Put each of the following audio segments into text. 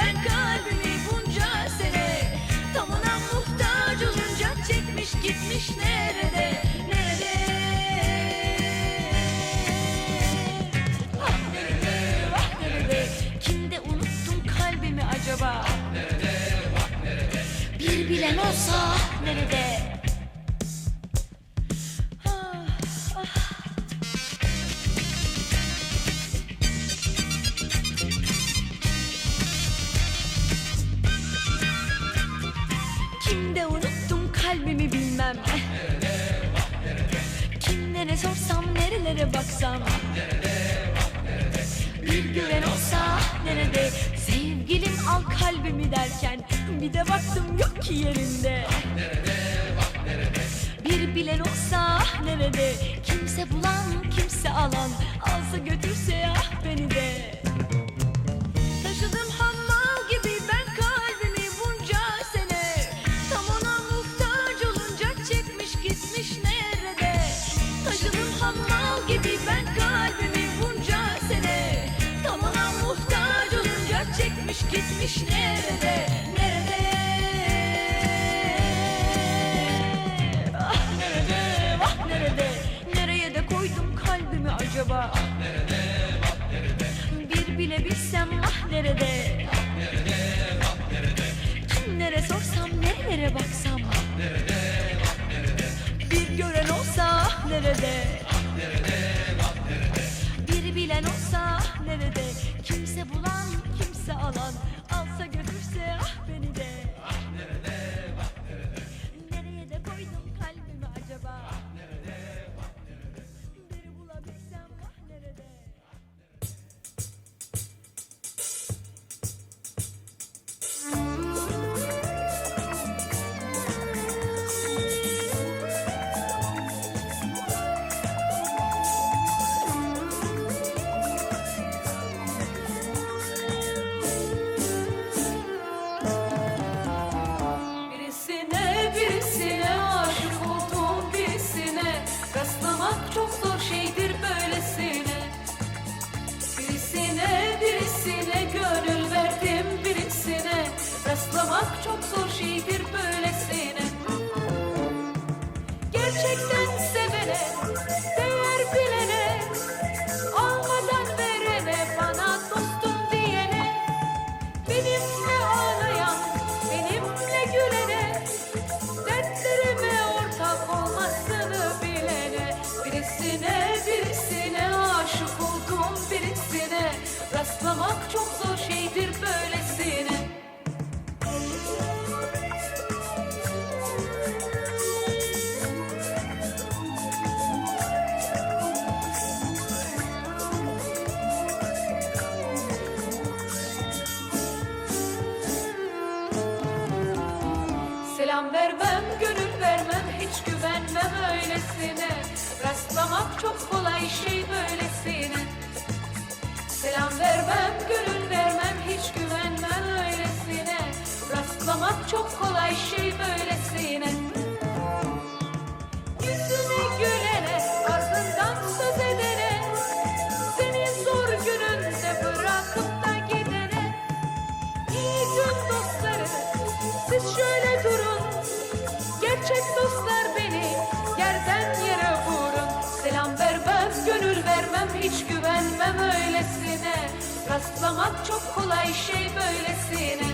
ben kalbimi bunca sene Tam ona muhtaç olunca çekmiş gitmiş nerede Nerede? Ah nerede ah nerede? Kimde unuttun kalbimi acaba? Bir bilen olsa ah, nerede? Bilen olsa nerede Kimse bulan kimse alan Alsa götürse ah beni de. Taşıdım hammal gibi ben kalbimi bunca sene. Tam ona muhtaç olunca çekmiş gitmiş nerede? Taşıdım hammal gibi ben kalbimi bunca sene. Tam ona muhtaç olunca çekmiş gitmiş Nerede acaba? Bir bile bilsem ah nerede? Kimlere sorsam nerelere baksam? Bir gören olsa ah nerede? Bir bilen olsa ah nerede? Kimse bulan kimse alan Alsa götürse şey böylesine. Selam vermem, gönül vermem, hiç güvenmem öylesine. Rastlamak çok kolay şey böylesine Rastlamak çok kolay şey böylesine.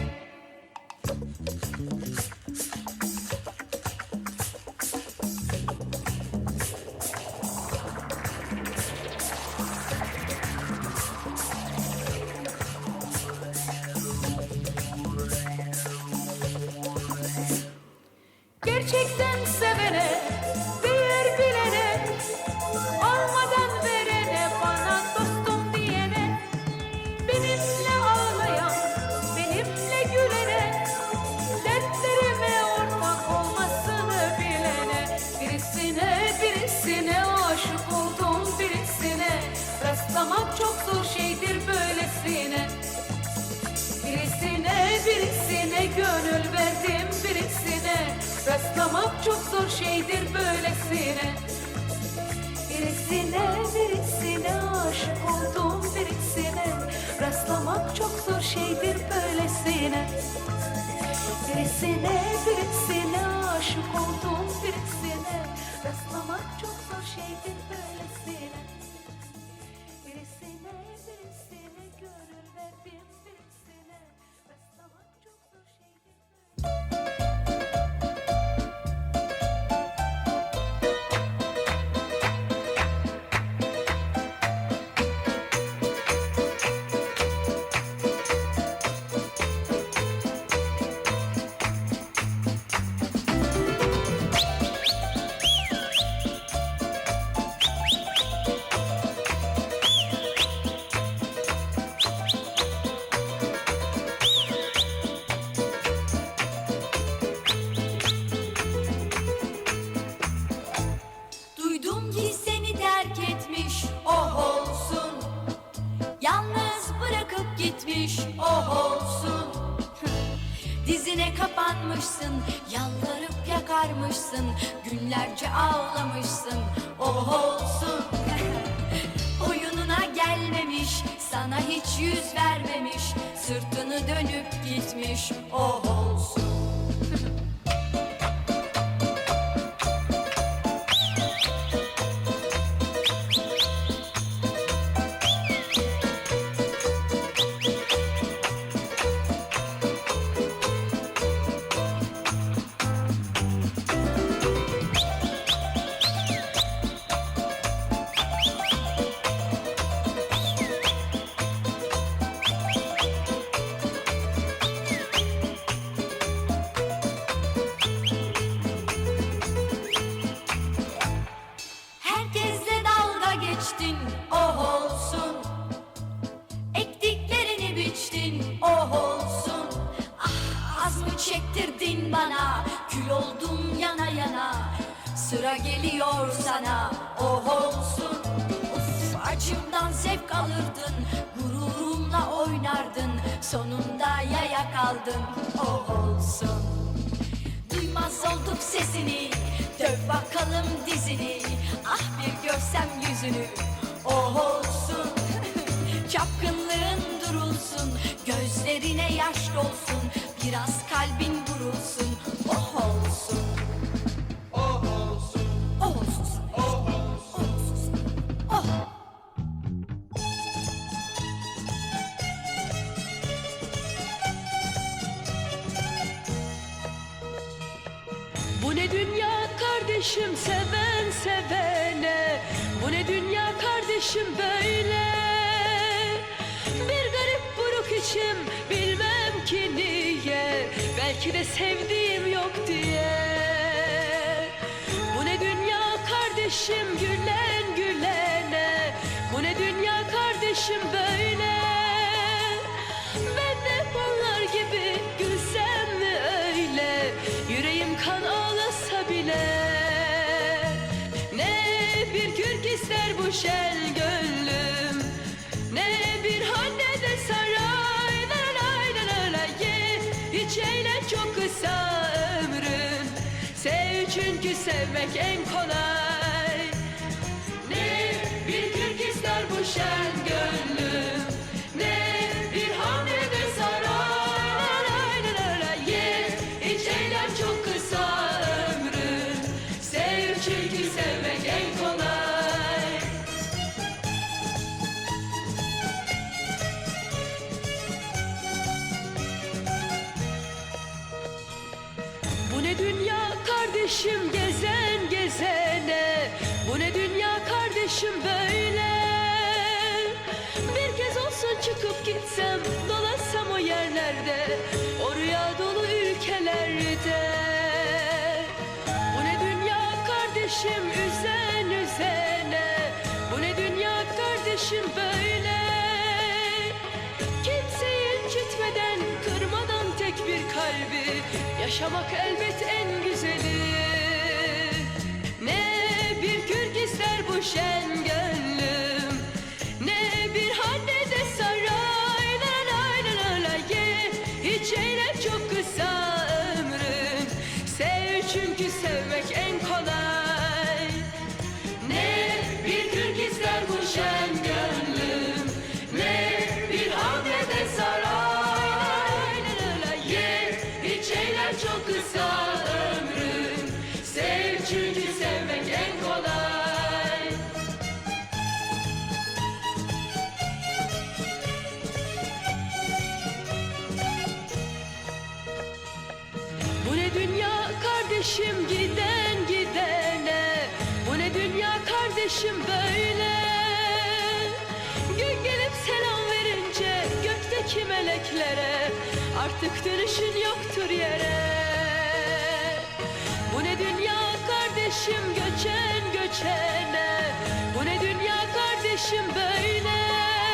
Gerçekten sevene, Rastlamak çok zor şeydir böylesine. Birisine birisine aşık oldum birisine. Rastlamak çok zor şeydir böylesine. Birisine birisine aşık oldum birisine gitmiş oh olsun. Dizine kapanmışsın Yalvarıp yakarmışsın Günlerce ağlamışsın oh olsun. Oyununa gelmemiş Sana hiç yüz vermemiş Sırtını dönüp gitmiş oh olsun geliyor sana. Oh olsun. Of acımdan zevk alırdın. Gururumla oynardın. Sonunda yaya kaldın. Oh olsun. Duymaz olduk sesini. Dök bakalım dizini. Ah bir görsem yüzünü. Oh olsun kardeşim seven sevene. Bu ne dünya kardeşim böyle? Bir garip buruk içim bilmem ki niye. Belki de sevdiğim yok diye. Bu ne dünya kardeşim gülen gülene. Bu ne dünya kardeşim böyle şen gönlüm. Ne bir hanne de saray La la la la la ye Hiç eğlen çok kısa ömrün Sev çünkü sevmek en kolay. Ne bir kürk ister bu şen gitsem Dolaşsam o yerlerde O rüya dolu ülkelerde. Bu ne dünya kardeşim üzen üzene Bu ne dünya kardeşim böyle. Kimseyi incitmeden, kırmadan tek bir kalbi Yaşamak elbet en güzeli. Ne bir kürk ister bu şen dünya kardeşim giden gidene. Bu ne dünya kardeşim böyle? Gün gelip selam verince gökteki meleklere Artık dönüşün yoktur yere. Bu ne dünya kardeşim göçen göçene. Bu ne dünya kardeşim böyle?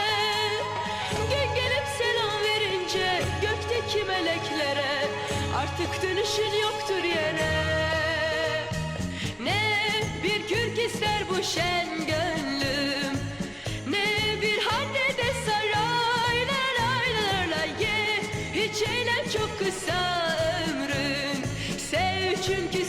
dönüşün yoktur yere. Ne bir kürk ister bu şen gönlüm Ne bir hande de saray la la la ye. Hiç eylem çok kısa ömrün Sev çünkü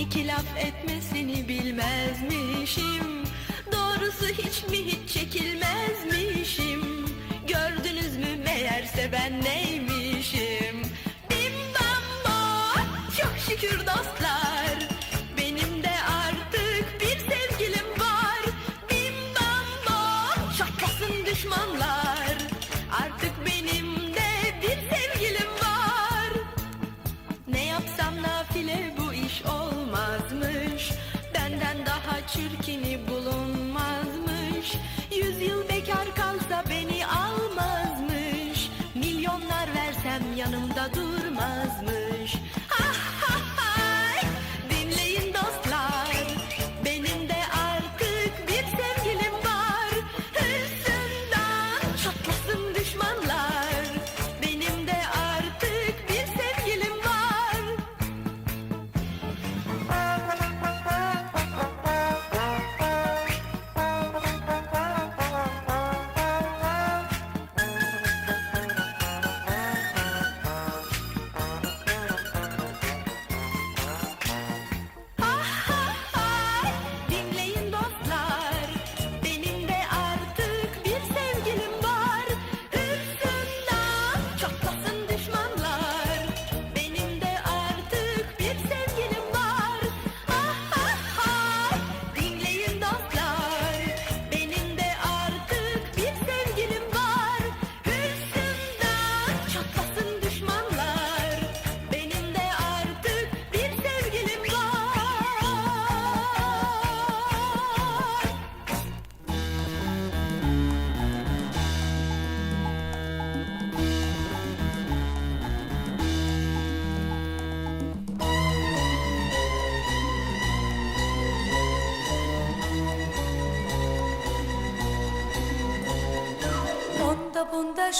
İki laf etmesini bilmezmişim. Doğrusu hiç mi hiç çekilmezmişim? Gördünüz mü meğerse ben neymişim? Bim bam çok şükür dostlar.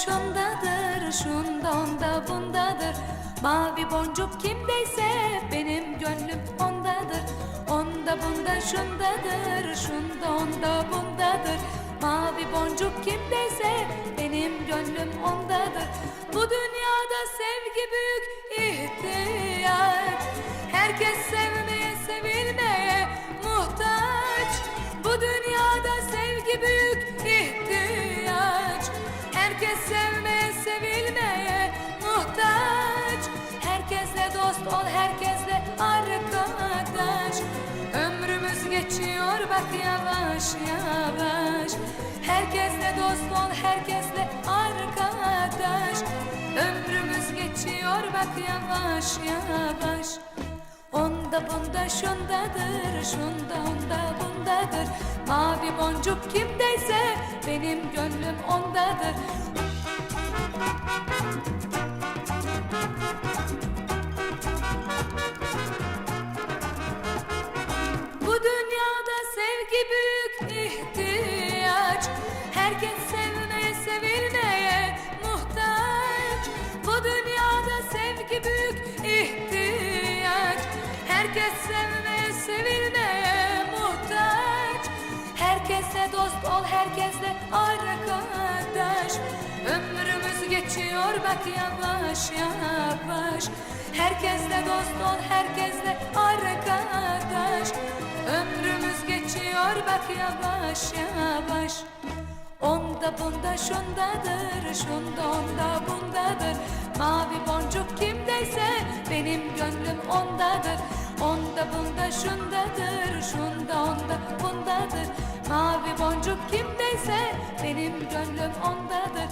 şundadır Şunda onda bundadır. Mavi boncuk kimdeyse Benim gönlüm ondadır. Onda bunda şundadır Şunda onda bundadır. Mavi boncuk kimdeyse Benim gönlüm ondadır. Bu dünyada sevgi büyük ihtiyaç Herkes sever herkesle arkadaş. Ömrümüz geçiyor bak yavaş yavaş. Herkesle dost ol herkesle arkadaş. Ömrümüz geçiyor bak yavaş yavaş. Onda bunda şundadır şunda onda bundadır. Mavi boncuk kimdeyse benim gönlüm ondadır. herkesle arkadaş Ömrümüz geçiyor bak yavaş yavaş. Herkesle dost ol herkesle arkadaş Ömrümüz geçiyor bak yavaş yavaş. Onda bunda şundadır şunda onda bundadır. Mavi boncuk kimdeyse benim gönlüm ondadır. Onda bunda şundadır Şunda onda bundadır. Mavi boncuk kimdeyse Benim gönlüm ondadır.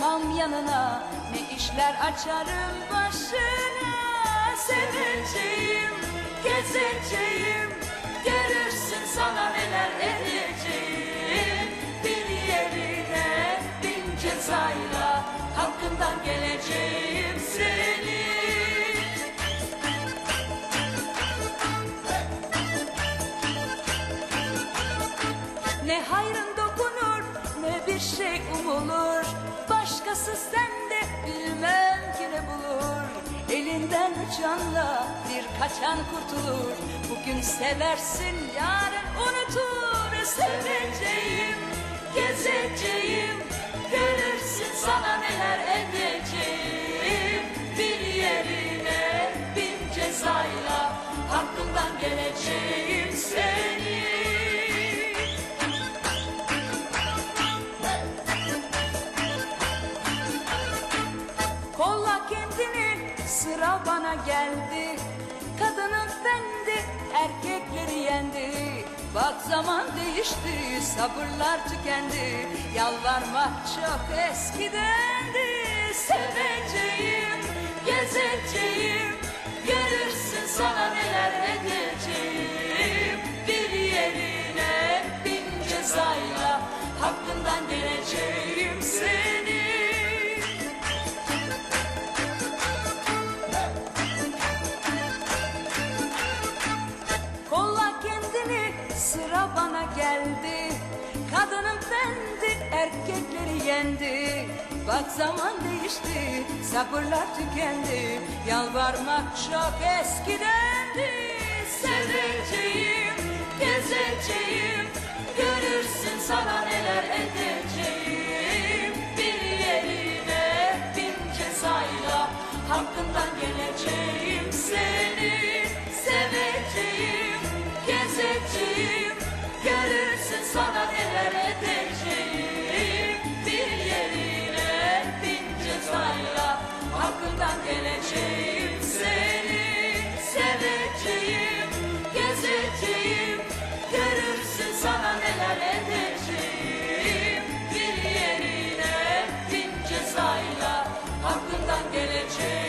Bakmam yanına ne işler açarım başına? Seveceğim, gezeceğim canla bir kaçan kurtulur. Bugün seversin yarın unutur. Seveceğim, gezeceğim. Görürsün sana neler edeceğim. Bir yerine bin cezayla Hakkımdan geleceğim. Seni Sıra bana geldi. Kadının fendi Erkekleri yendi. Bak zaman değişti Sabırlar tükendi. Yalvarmak çok eskidendi. Seveceğim Gezeceğim. Görürsün sana neler edeceğim Bir yerine bin cezayla Hakkından geleceğim. Kadının fendi erkekleri yendi. Bak zaman değişti sabırlar tükendi. Yalvarmak çok eskidendi. Seveceğim, gezeceğim. Görürsün sana neler edeceğim kapından geleceğim seni seveceğim gezeceğim. Görürsün sana neler edeceğim. Bir yerine bin cezayla aklından geleceğim.